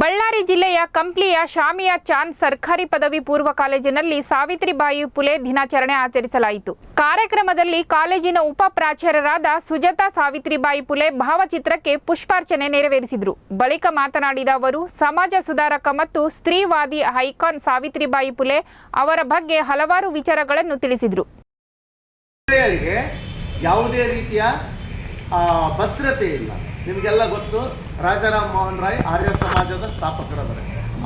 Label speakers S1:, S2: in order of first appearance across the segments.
S1: ಬಳ್ಳಾರಿ ಜಿಲ್ಲೆಯ ಕಂಪ್ಲಿಯ ಶಾಮಿಯಾ ಚಾಂದ್ ಸರ್ಕಾರಿ ಪದವಿ ಪೂರ್ವ ಕಾಲೇಜಿನಲ್ಲಿ ಸಾವಿತ್ರಿಬಾಯಿ ಪುಲೆ ದಿನಾಚರಣೆ ಆಚರಿಸಲಾಯಿತು. ಕಾರ್ಯಕ್ರಮದಲ್ಲಿ ಕಾಲೇಜಿನ ಉಪ ಪ್ರಾಚಾರ್ಯರಾದ ಸುಜಾತಾ ಸಾವಿತ್ರಿಬಾಯಿ ಪುಲೆ ಭಾವಚಿತ್ರಕ್ಕೆ ಪುಷ್ಪಾರ್ಚನೆ ನೆರವೇರಿಸಿದರು. ಬಳಿಕ ಮಾತನಾಡಿದ ಅವರು, ಸಮಾಜ ಸುಧಾರಕ ಮತ್ತು ಸ್ತ್ರೀವಾದಿ ಹೈಕಾನ್ ಸಾವಿತ್ರಿಬಾಯಿ ಪುಲೆ ಅವರ ಬಗ್ಗೆ ಹಲವಾರು ವಿಚಾರಗಳನ್ನು ತಿಳಿಸಿದರು.
S2: ಯಾವುದೇ ರೀತಿಯ ಭದ್ರತೆ ಇಲ್ಲ. ನಿಮಗೆಲ್ಲ ಗೊತ್ತು, ರಾಜಾರಾಮ್ ಮೋಹನ್ ರಾಯ್ ಆರ್ಯ ಸಮಾಜದ ಸ್ಥಾಪಕರವರು.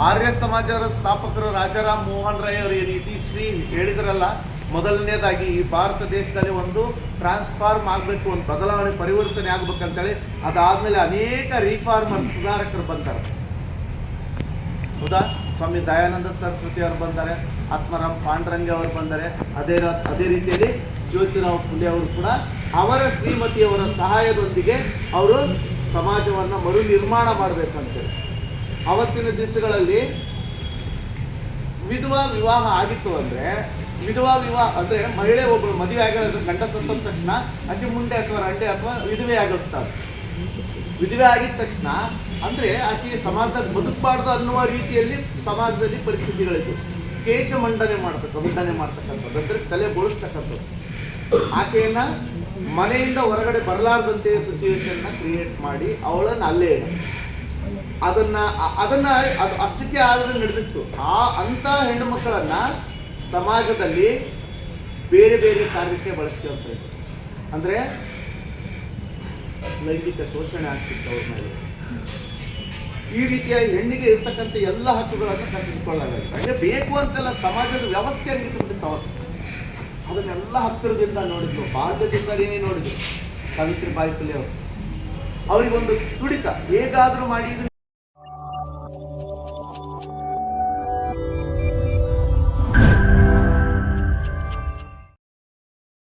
S2: ಆರ್ಯ ಸಮಾಜದ ಸ್ಥಾಪಕರು ರಾಜಾರಾಮ್ ಮೋಹನ್ ರಾಯ್ ಅವರು ರೀತಿ ಶ್ರೀ ಹೇಳಿದ್ರಲ್ಲ, ಮೊದಲನೇದಾಗಿ ಈ ಭಾರತ ದೇಶದಲ್ಲಿ ಒಂದು ಟ್ರಾನ್ಸ್ಫಾರ್ಮ್ ಆಗಬೇಕು, ಒಂದು ಬದಲಾವಣೆ, ಪರಿವರ್ತನೆ ಆಗ್ಬೇಕಂತೇಳಿ ಅದಾದಮೇಲೆ ಅನೇಕ ರಿಫಾರ್ಮರ್ ಸುಧಾರಕರು ಬಂತಾರೆ ಹೌದಾ ಸ್ವಾಮಿ ದಯಾನಂದ ಸರಸ್ವತಿ ಅವರು ಬಂದರೆ, ಆತ್ಮರಾಮ್ ಪಾಂಡ್ರಂಗೆ ಅವರು ಬಂದರೆ. ಅದೇ ಅದೇ ರೀತಿಯಲ್ಲಿ ಜ್ಯೋತಿರಾವ್ ಪುಂಡೆ ಅವರು ಕೂಡ ಅವರ ಶ್ರೀಮತಿಯವರ ಸಹಾಯದೊಂದಿಗೆ ಅವರು ಸಮಾಜವನ್ನು ಮರು ನಿರ್ಮಾಣ ಮಾಡಬೇಕಂತೇಳಿ ಅವತ್ತಿನ ದಿವಸಗಳಲ್ಲಿ ವಿಧವಾ ವಿವಾಹ ಆಗಿತ್ತು ಅಂದರೆ, ವಿಧವಾ ವಿವಾಹ ಅಂದರೆ ಮಹಿಳೆ ಒಬ್ಬರು ಮದುವೆ ಆಗಿರೋದ್ರ ಗಂಡ ಸತ್ತ ತಕ್ಷಣ ಆಕೆ ಮುಂದೆ ಅಥವಾ ರಂಡೆ ಅಥವಾ ವಿಧವೆ ಆಗಿರ್ತಾರೆ ವಿಧವೆ ಆಗಿದ ತಕ್ಷಣ ಅಂದರೆ ಆಕೆ ಸಮಾಜದಾಗ ಬದುಕಬಾರ್ದು ಅನ್ನುವ ರೀತಿಯಲ್ಲಿ ಸಮಾಜದಲ್ಲಿ ಪರಿಸ್ಥಿತಿಗಳಿದ್ದು ಕೇಶ ಮಂಡನೆ ಮಾಡ್ತಕ್ಕ ಮಂಡನೆ ಮಾಡ್ತಕ್ಕಂಥದ್ದು ಅಂದರೆ ತಲೆ ಬೋಳಿಸ್ತಕ್ಕಂಥದ್ದು. ಆಕೆಯನ್ನ ಮನೆಯಿಂದ ಹೊರಗಡೆ ಬರಲಾರ್ದಂತೆ ಸಿಚುವೇಶನ್ನ ಕ್ರಿಯೇಟ್ ಮಾಡಿ ಅವಳನ್ನ ಅಲ್ಲೇ ಅದನ್ನ ಅದನ್ನ ಅದು ಅಷ್ಟಕ್ಕೆ ಆದರೂ ನಡೆದಿತ್ತು. ಆ ಅಂತ ಹೆಣ್ಣು ಮಕ್ಕಳನ್ನ ಸಮಾಜದಲ್ಲಿ ಬೇರೆ ಬೇರೆ ಕಾರ್ಯಕ್ಕೆ ಬಳಸ್ಕೊಳ್ತಾ ಇದ್ರು. ಅಂದ್ರೆ ಲೈಂಗಿಕ ಶೋಷಣೆ ಆಗ್ತಿತ್ತು ಅವ್ರ ಮೇಲೆ. ಈ ರೀತಿಯ ಹೆಣ್ಣಿಗೆ ಇರ್ತಕ್ಕಂಥ ಎಲ್ಲ ಹಕ್ಕುಗಳನ್ನು ಕಸಿದುಕೊಳ್ಳಲಾಗಿದೆ ಅಂದ್ರೆ ಬೇಕು ಅಂತೆಲ್ಲ ಸಮಾಜದ ವ್ಯವಸ್ಥೆ ಆಗಿತ್ತು ಅವತ್ತು ಅದನ್ನೆಲ್ಲ ಹತ್ತಿರದಿಂದ ನೋಡಿದ್ರು ಬಾಲ್ಯದಿಂದಲೇ ನೋಡಿದ್ರು. ಸಾವಿತ್ರಿಬಾಯಿ ಫುಲೆ ಅವರು ಅವರಿಗೊಂದು ತುಡಿತ ಹೇಗಾದ್ರೂ ಮಾಡಿ